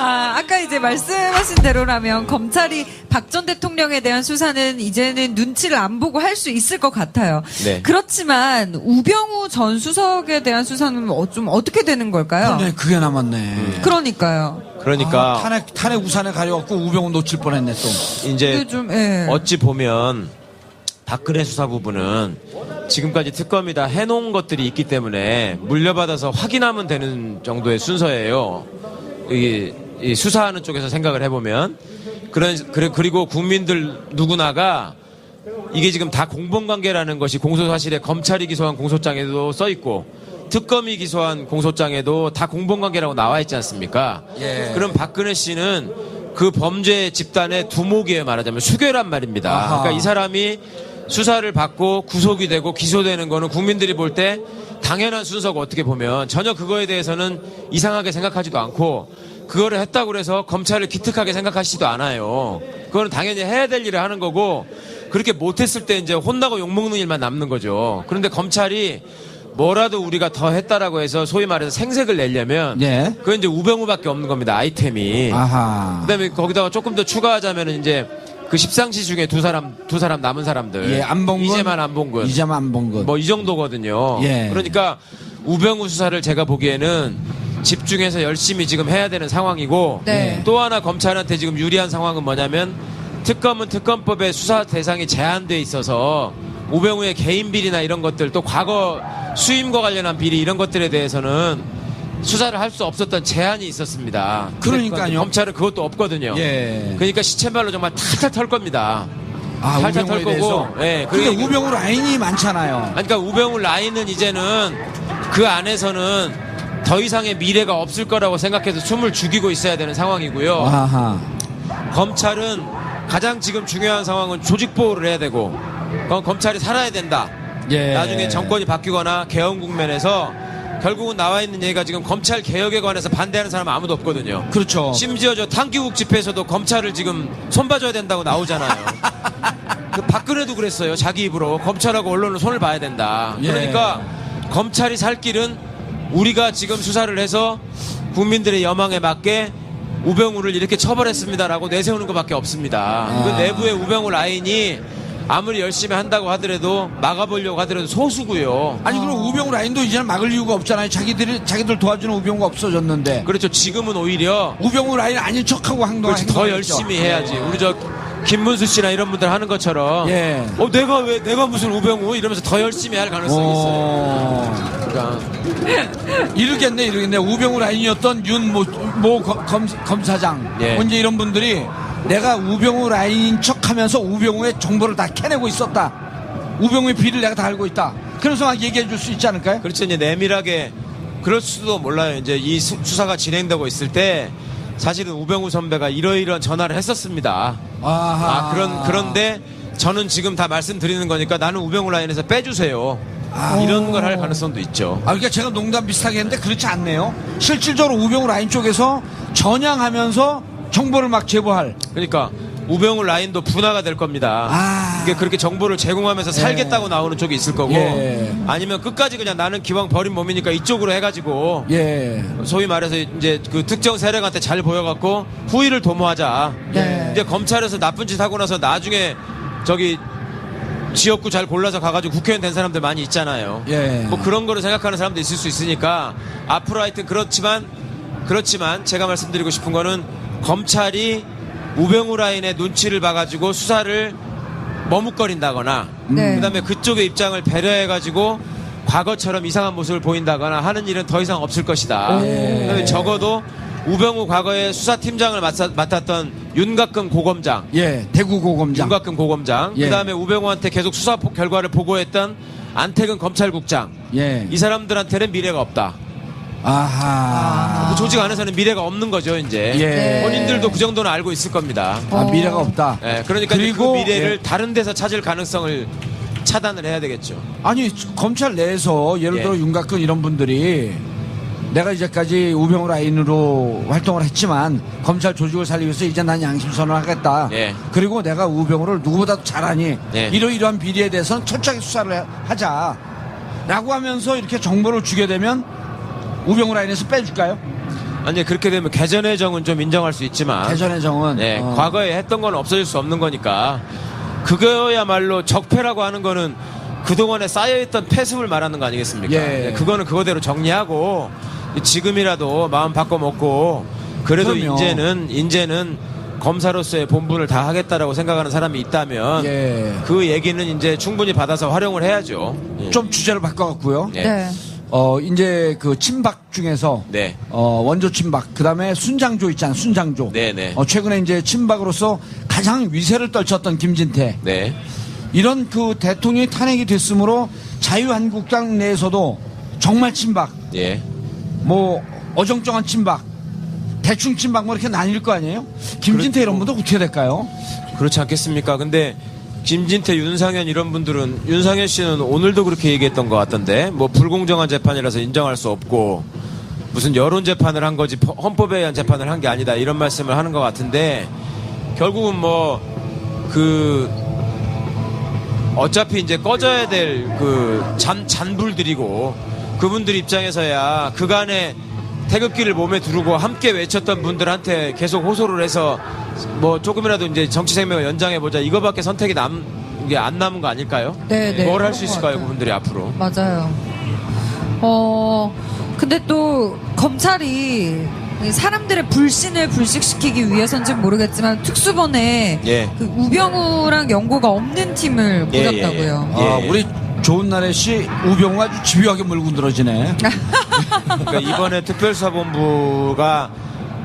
아, 아까 이제 말씀하신 대로라면 검찰이 박 전 대통령에 대한 수사는 이제는 눈치를 안 보고 할 수 있을 것 같아요. 네. 그렇지만 우병우 전 수석에 대한 수사는 어- 좀 어떻게 되는 걸까요? 그러네, 그게 남았네. 그러니까요. 그러니까 아, 탄핵, 탄핵 우산에 가려갖고 우병우 놓칠 뻔했네, 또. 이제 좀, 예. 어찌 보면 박근혜 수사 부분은 지금까지 특검이 다 해놓은 것들이 있기 때문에 물려받아서 확인하면 되는 정도의 순서예요. 이, 이 수사하는 쪽에서 생각을 해보면 그런 그리고 국민들 누구나가 이게 지금 다 공범관계라는 것이 공소사실에 검찰이 기소한 공소장에도 써 있고 특검이 기소한 공소장에도 다 공범관계라고 나와 있지 않습니까? 예. 그럼 박근혜 씨는 그 범죄 집단의 두목이에요 말하자면 수괴란 말입니다. 아하. 그러니까 이 사람이 수사를 받고 구속이 되고 기소되는 거는 국민들이 볼 때 당연한 순서가 어떻게 보면 전혀 그거에 대해서는 이상하게 생각하지도 않고 그거를 했다고 해서 검찰을 기특하게 생각하시지도 않아요. 그거는 당연히 해야 될 일을 하는 거고 그렇게 못했을 때 이제 혼나고 욕먹는 일만 남는 거죠. 그런데 검찰이 뭐라도 우리가 더 했다라고 해서 소위 말해서 생색을 내려면 예. 그건 이제 우병우밖에 없는 겁니다. 아이템이. 아하. 그다음에 거기다가 조금 더 추가하자면 이제 그 십상시 중에 두 사람 두 사람 남은 사람들 예, 안봉근. 이제만 안봉근 이제만 안봉근. 뭐이 정도거든요. 예. 그러니까 우병우 수사를 제가 보기에는 집중해서 열심히 지금 해야 되는 상황이고 네. 또 하나 검찰한테 지금 유리한 상황은 뭐냐면 특검은 특검법에 수사 대상이 제한돼 있어서 우병우의 개인 비리나 이런 것들 또 과거 수임과 관련한 비리 이런 것들에 대해서는 수사를 할 수 없었던 제한이 있었습니다. 그러니까요. 검찰은 그것도 없거든요. 예. 그러니까 시체말로 정말 탈탈 털 겁니다. 아, 탈탈 털 거고. 예, 그게- 우병우 라인이 많잖아요. 그러니까 우병우 라인은 이제는 그 안에서는 더 이상의 미래가 없을 거라고 생각해서 숨을 죽이고 있어야 되는 상황이고요. 아하. 검찰은 가장 지금 중요한 상황은 조직 보호를 해야 되고 그건 검찰이 살아야 된다. 예. 나중에 정권이 바뀌거나 개헌 국면에서 결국은 나와 있는 얘기가 지금 검찰 개혁에 관해서 반대하는 사람 은 아무도 없거든요. 그렇죠. 심지어 저 탕기국 집회에서도 검찰을 지금 손봐줘야 된다고 나오잖아요. 그 박근혜도 그랬어요. 자기 입으로 검찰하고 언론은 손을 봐야 된다. 예. 그러니까 검찰이 살 길은 우리가 지금 수사를 해서 국민들의 여망에 맞게 우병우를 이렇게 처벌했습니다라고 내세우는 것밖에 없습니다. 아. 그 내부의 우병우 라인이 아무리 열심히 한다고 하더라도 막아보려고 하더라도 소수고요. 아니 그럼 우병우 라인도 이제는 막을 이유가 없잖아요. 자기들이 자기들 도와주는 우병우가 없어졌는데 그렇죠. 지금은 오히려 우병우 라인 아닌 척하고 행동. 그렇지 더 열심히 해야지. 우리 저 김문수 씨나 이런 분들 하는 것처럼 예. 어 내가 왜 내가 무슨 우병우 이러면서 더 열심히 할 가능성이 있어요. 어... 그러니까 이르겠네 이르겠네 우병우 라인이었던 윤모 모 검, 검사장 예. 언제 이런 분들이 내가 우병우 라인인 척하면서 우병우의 정보를 다 캐내고 있었다. 우병우의 비리를 내가 다 알고 있다. 그래서 막 얘기해 줄 수 있지 않을까요? 그렇죠. 이제 내밀하게 그럴 수도 몰라요. 이제 이 수- 수사가 진행되고 있을 때 사실은 우병우 선배가 이러이러한 전화를 했었습니다. 아하. 아 그런 그런데 저는 지금 다 말씀드리는 거니까 나는 우병우 라인에서 빼주세요. 아. 이런 걸 할 가능성도 있죠. 아, 그러니까 제가 농담 비슷하게 했는데 그렇지 않네요. 실질적으로 우병우 라인 쪽에서 전향하면서 정보를 막 제보할. 그러니까 우병우 라인도 분화가 될 겁니다. 아. 이게 그렇게 정보를 제공하면서 살겠다고 나오는 쪽이 있을 거고 예. 아니면 끝까지 그냥 나는 기왕 버린 몸이니까 이쪽으로 해가지고 예. 소위 말해서 이제 그 특정 세력한테 잘 보여갖고 후위를 도모하자. 예. 이제 검찰에서 나쁜 짓 하고 나서 나중에 저기 지역구 잘 골라서 가가지고 국회의원 된 사람들 많이 있잖아요. 예. 뭐 그런 거를 생각하는 사람도 있을 수 있으니까 앞으로 하여튼 그렇지만 그렇지만 제가 말씀드리고 싶은 거는 검찰이 우병우 라인의 눈치를 봐가지고 수사를 머뭇거린다거나 네. 그다음에 그쪽의 입장을 배려해가지고 과거처럼 이상한 모습을 보인다거나 하는 일은 더 이상 없을 것이다. 그다음에 적어도 우병우 과거에 수사팀장을 맡았, 맡았던 윤곽근 고검장, 예. 대구 고검장. 윤곽근 고검장, 예. 그다음에 우병우한테 계속 수사 포- 결과를 보고했던 안태근 검찰국장, 예. 이 사람들한테는 미래가 없다. 아하. 그 조직 안에서는 미래가 없는 거죠, 이제. 예. 본인들도 그 정도는 알고 있을 겁니다. 아, 미래가 없다. 예, 그러니까 이제 그리고 그 미래를 예. 다른 데서 찾을 가능성을 차단을 해야 되겠죠. 아니 검찰 내에서 예를 예. 들어 윤곽근 이런 분들이 내가 이제까지 우병우 라인으로 활동을 했지만 검찰 조직을 살리기 위해서 이제 난 양심 선언을 하겠다. 예. 그리고 내가 우병우를 누구보다도 잘하니 예. 이러이러한 비리에 대해서는 철저하게 수사를 해- 하자. 라고 하면서 이렇게 정보를 주게 되면 우병우 라인에서 빼줄까요? 아니 그렇게 되면 개전의 정은 좀 인정할 수 있지만 대전의 정은 네, 어, 과거에 했던 건 없어질 수 없는 거니까 그거야말로 적폐라고 하는 거는 그동안에 쌓여있던 폐습을 말하는 거 아니겠습니까? 예. 네, 그거는 그거대로 정리하고 지금이라도 마음 바꿔먹고 그래도 그럼요. 이제는 이제는 검사로서의 본분을 다 하겠다라고 생각하는 사람이 있다면 예. 그 얘기는 이제 충분히 받아서 활용을 해야죠. 예. 좀 주제를 바꿔갖고요. 네. 네. 어 이제 그 친박 중에서 네. 어 원조 친박 그다음에 순장조 있잖아 순장조. 네, 네. 어 최근에 이제 친박으로서 가장 위세를 떨쳤던 김진태. 네. 이런 그 대통령이 탄핵이 됐으므로 자유한국당 내에서도 정말 친박, 예. 뭐 어정쩡한 친박, 대충 친박 뭐 이렇게 나뉠 거 아니에요? 김진태 이런 분도 어떻게 될까요? 그렇지 않겠습니까? 근데 김진태, 윤상현 이런 분들은 윤상현 씨는 오늘도 그렇게 얘기했던 것 같던데 뭐 불공정한 재판이라서 인정할 수 없고 무슨 여론 재판을 한 거지 헌법에 의한 재판을 한 게 아니다 이런 말씀을 하는 것 같은데 결국은 뭐 그 어차피 이제 꺼져야 될 그 잔불들이고 그분들 입장에서야 그간에 태극기를 몸에 두르고 함께 외쳤던 분들한테 계속 호소를 해서 뭐 조금이라도 이제 정치 생명을 연장해 보자 이거밖에 선택이 남게안 남은 거 아닐까요? 네, 네. 뭘할 그런 수것 있을까요. 그분들이 앞으로? 맞아요. 어, 근데 또 검찰이 사람들의 불신을 불식시키기 위해서인지는 모르겠지만 특수본에 예. 그 우병우랑 연고가 없는 팀을 예, 예, 보냈다고요. 예. 아, 우리 좋은 날의 씨 우병우가 아주 집요하게 물고 늘어지네. 그러니까 이번에 특별수사본부가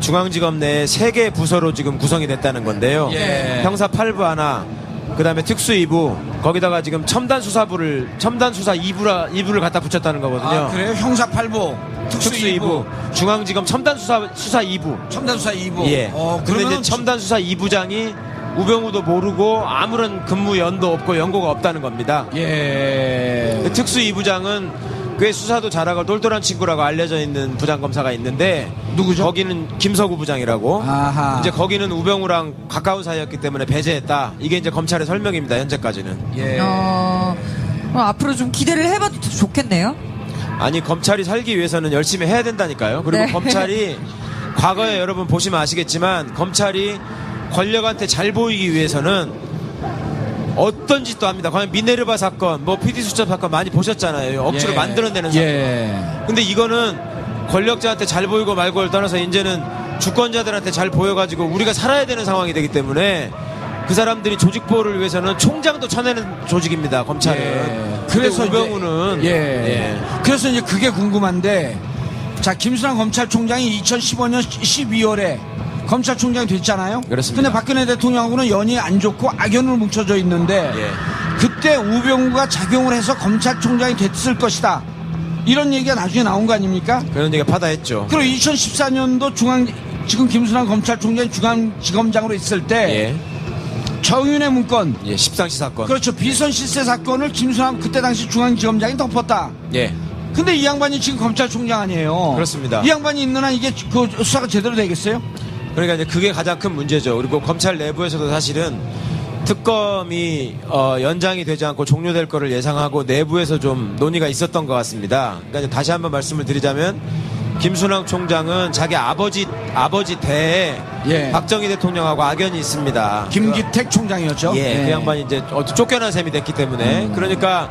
중앙지검 내에 세 개 부서로 지금 구성이 됐다는 건데요. 예. 형사 8부 하나, 그 다음에 특수 2부, 거기다가 지금 첨단 수사부를, 첨단 수사 2부라, 2부를 갖다 붙였다는 거거든요. 아, 그래요? 형사 8부, 특수, 특수 2부, 2부, 중앙지검 첨단 수사, 수사 2부. 첨단 수사 2부. 예. 어, 근데 그러면 이제 첨단 수사 2부장이 우병우도 모르고 아무런 근무 연도 없고 연고가 없다는 겁니다. 예. 그 특수 2부장은 꽤 수사도 잘하고 똘똘한 친구라고 알려져 있는 부장검사가 있는데 누구죠? 거기는 김서구 부장이라고 아하. 이제 거기는 우병우랑 가까운 사이였기 때문에 배제했다 이게 이제 검찰의 설명입니다 현재까지는 예. 어, 그럼 앞으로 좀 기대를 해봐도 좋겠네요. 아니 검찰이 살기 위해서는 열심히 해야 된다니까요 그리고 네. 검찰이 과거에 여러분 보시면 아시겠지만 검찰이 권력한테 잘 보이기 위해서는 어떤 짓도 합니다. 과연 미네르바 사건, 뭐 PD 수첩 사건 많이 보셨잖아요. 억지로 예. 만들어내는 사건. 예. 근데 이거는 권력자한테 잘 보이고 말고를 떠나서 이제는 주권자들한테 잘 보여가지고 우리가 살아야 되는 상황이 되기 때문에 그 사람들이 조직 보호를 위해서는 총장도 쳐내는 조직입니다. 검찰은. 예. 그래서 우병우는 예. 예. 그래서 이제 그게 궁금한데 자 김수남 검찰총장이 2015년 12월에 검찰총장이 됐잖아요. 그렇습니다. 근데 박근혜 대통령하고는 연이 안 좋고 악연으로 뭉쳐져 있는데 예. 그때 우병우가 작용을 해서 검찰총장이 됐을 것이다. 이런 얘기가 나중에 나온 거 아닙니까? 그런 얘기가 파다했죠. 그리고 2014년도 중앙 지금 김수남 검찰총장이 중앙지검장으로 있을 때 예. 정윤의 문건 예, 십상시 사건. 그렇죠 비선 실세 사건을 김수남 그때 당시 중앙지검장이 덮었다. 예. 근데 이 양반이 지금 검찰총장 아니에요. 그렇습니다. 이 양반이 있는 한 이게 그 수사가 제대로 되겠어요? 그러니까 이제 그게 가장 큰 문제죠. 그리고 검찰 내부에서도 사실은 특검이 어, 연장이 되지 않고 종료될 거를 예상하고 내부에서 좀 논의가 있었던 것 같습니다. 그러니까 다시 한번 말씀을 드리자면 김순왕 총장은 자기 아버지 아버지 대에 예. 박정희 대통령하고 악연이 있습니다. 김기택 총장이었죠. 예, 그 양반이 이제 어떤 쫓겨난 셈이 됐기 때문에 음. 그러니까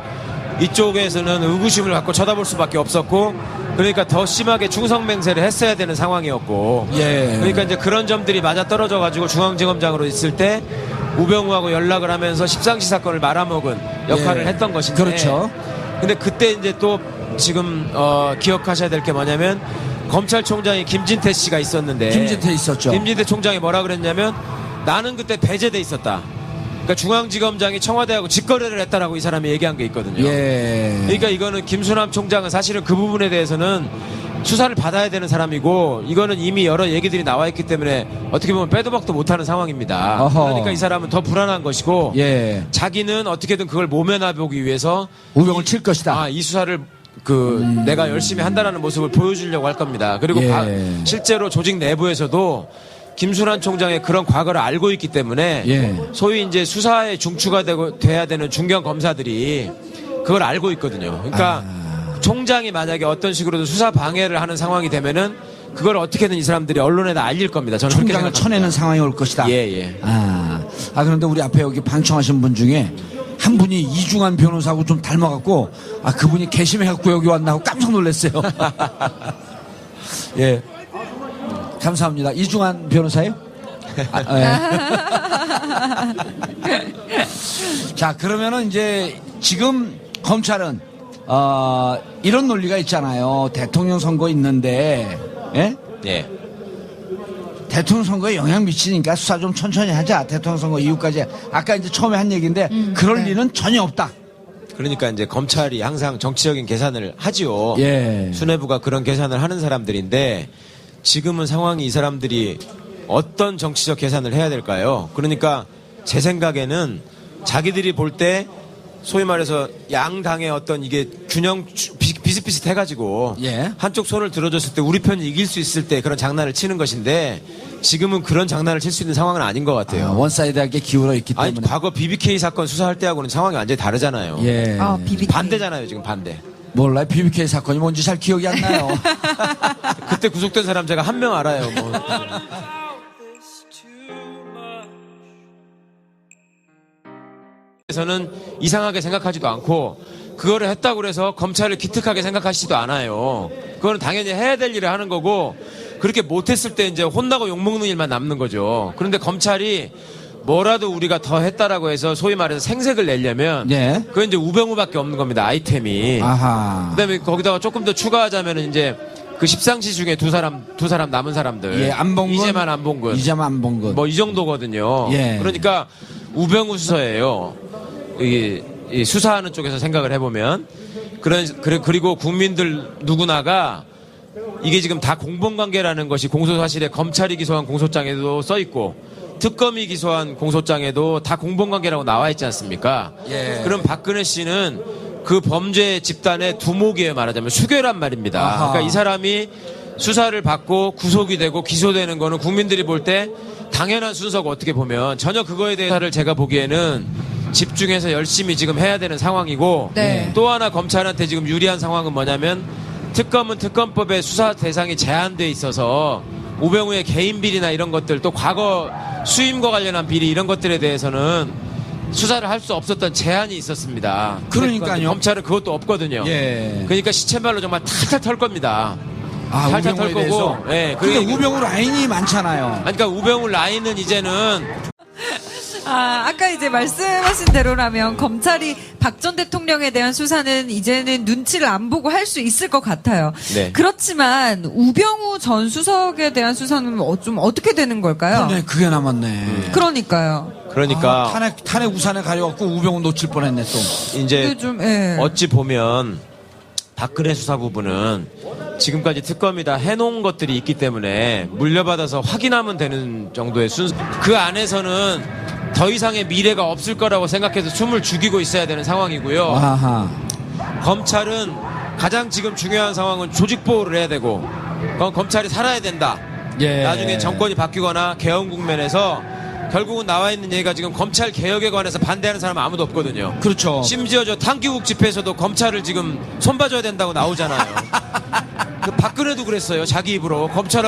이쪽에서는 의구심을 갖고 쳐다볼 수밖에 없었고 그러니까 더 심하게 충성맹세를 했어야 되는 상황이었고 예. 그러니까 이제 그런 점들이 맞아 떨어져 가지고 중앙지검장으로 있을 때 우병우하고 연락을 하면서 십상시 사건을 말아먹은 역할을 예. 했던 것인데 그렇죠. 근데 그때 이제 또 지금 어, 기억하셔야 될 게 뭐냐면 검찰총장이 김진태 씨가 있었는데 김진태 있었죠. 김진태 총장이 뭐라 그랬냐면 나는 그때 배제돼 있었다. 그러니까 중앙지검장이 청와대하고 직거래를 했다라고 이 사람이 얘기한 게 있거든요. 예. 그러니까 이거는 김수남 총장은 사실은 그 부분에 대해서는 수사를 받아야 되는 사람이고 이거는 이미 여러 얘기들이 나와 있기 때문에 어떻게 보면 빼도 박도 못하는 상황입니다. 어허. 그러니까 이 사람은 더 불안한 것이고 예. 자기는 어떻게든 그걸 모면해 보기 위해서 우병을 칠 것이다. 아, 이 수사를 그 내가 열심히 한다라는 모습을 보여주려고 할 겁니다. 그리고 예. 바- 실제로 조직 내부에서도 김순환 총장의 그런 과거를 알고 있기 때문에 예. 소위 이제 수사에 중추가 되고 돼야 되는 중견 검사들이 그걸 알고 있거든요. 그러니까 아. 총장이 만약에 어떤 식으로든 수사 방해를 하는 상황이 되면은 그걸 어떻게든 이 사람들이 언론에다 알릴 겁니다. 저는 총장을. 쳐내는 상황이 올 것이다. 예, 예. 아, 아 그런데 우리 앞에 여기 방청하신 분 중에 한 분이 이중환 변호사하고 좀 닮아갖고 아 그분이 개심해갖고 여기 왔나 하고 깜짝 놀랐어요. 예, 감사합니다. 이중환 변호사요? 아, 예. 자 그러면은 이제 지금 검찰은 어, 이런 논리가 있잖아요. 대통령 선거 있는데 예? 예. 대통령 선거에 영향 미치니까 수사 좀 천천히 하자. 대통령 선거 이후까지. 아까 이제 처음에 한 얘기인데 그럴 네. 리는 전혀 없다. 그러니까 이제 검찰이 항상 정치적인 계산을 하지요. 예. 수뇌부가 그런 계산을 하는 사람들인데 지금은 상황이 이 사람들이 어떤 정치적 계산을 해야 될까요? 그러니까 제 생각에는 자기들이 볼 때 소위 말해서 양당의 어떤 이게 균형 비- 비슷비슷해가지고 예. 한쪽 손을 들어줬을 때 우리 편이 이길 수 있을 때 그런 장난을 치는 것인데 지금은 그런 장난을 칠 수 있는 상황은 아닌 것 같아요. 아, 원사이드하게 기울어 있기 아니 때문에. 과거 BBK 사건 수사할 때하고는 상황이 완전히 다르잖아요. 예. 아, BBK. 반대잖아요 지금 반대. 몰라요. BBK 사건이 뭔지 잘 기억이 안 나요. 그때 구속된 사람 제가 한 명 알아요. 뭐. 에서는 이상하게 생각하지도 않고 그거를 했다고 그래서 검찰을 기특하게 생각하시지도 않아요. 그거는 당연히 해야 될 일을 하는 거고 그렇게 못했을 때 이제 혼나고 욕먹는 일만 남는 거죠. 그런데 검찰이 뭐라도 우리가 더 했다라고 해서 소위 말해서 생색을 내려면 예. 그건 이제 우병우밖에 없는 겁니다. 아이템이. 아하. 그다음에 거기다가 조금 더 추가하자면 이제 그 십상시 중에 두 사람 두 사람 남은 사람들 예, 안봉근. 이제만 안봉근 이제만 안봉근. 뭐 이 정도거든요. 예. 그러니까 우병우 수사예요. 이, 이 수사하는 쪽에서 생각을 해보면 그런 그리고 국민들 누구나가 이게 지금 다 공범 관계라는 것이 공소 사실에 검찰이 기소한 공소장에도 써 있고 특검이 기소한 공소장에도 다 공범관계라고 나와 있지 않습니까? 예. 그럼 박근혜 씨는 그 범죄 집단의 두목이에요 말하자면 수괴란 말입니다. 아하. 그러니까 이 사람이 수사를 받고 구속이 되고 기소되는 거는 국민들이 볼 때 당연한 순서가 어떻게 보면 전혀 그거에 대해서를 제가 보기에는 집중해서 열심히 지금 해야 되는 상황이고 네. 또 하나 검찰한테 지금 유리한 상황은 뭐냐면 특검은 특검법에 수사 대상이 제한돼 있어서 우병우의 개인 비리나 이런 것들 또 과거 수임과 관련한 비리 이런 것들에 대해서는 수사를 할 수 없었던 제한이 있었습니다. 그러니까요. 검찰은 그것도 없거든요. 예. 그러니까 시체말로 정말 탈탈 털 겁니다. 아, 탈탈 우병우에 털 거고. 대해서. 예, 그러니까 우병우 라인이 많잖아요. 그러니까 우병우 라인은 이제는 아, 아까 이제 말씀하신 대로라면 검찰이 박 전 대통령에 대한 수사는 이제는 눈치를 안 보고 할 수 있을 것 같아요. 네. 그렇지만 우병우 전 수석에 대한 수사는 어, 좀 어떻게 되는 걸까요? 그러네, 그게 남았네. 그러니까요. 그러니까 아, 탄핵, 탄핵 우산에 가려갖고 우병우 놓칠 뻔했네, 또. 이제 그 좀, 예. 어찌 보면 박근혜 수사 부분은 지금까지 특검이 다 해놓은 것들이 있기 때문에 물려받아서 확인하면 되는 정도의 순서. 그 안에서는 더 이상의 미래가 없을 거라고 생각해서 숨을 죽이고 있어야 되는 상황이고요. 아하. 검찰은 가장 지금 중요한 상황은 조직 보호를 해야 되고 그건 검찰이 살아야 된다. 예. 나중에 정권이 바뀌거나 개헌 국면에서 결국은 나와 있는 얘기가 지금 검찰 개혁에 관해서 반대하는 사람은 아무도 없거든요. 그렇죠. 심지어 저 탕기국 집회에서도 검찰을 지금 손봐줘야 된다고 나오잖아요. 그 박근혜도 그랬어요. 자기 입으로 검찰하고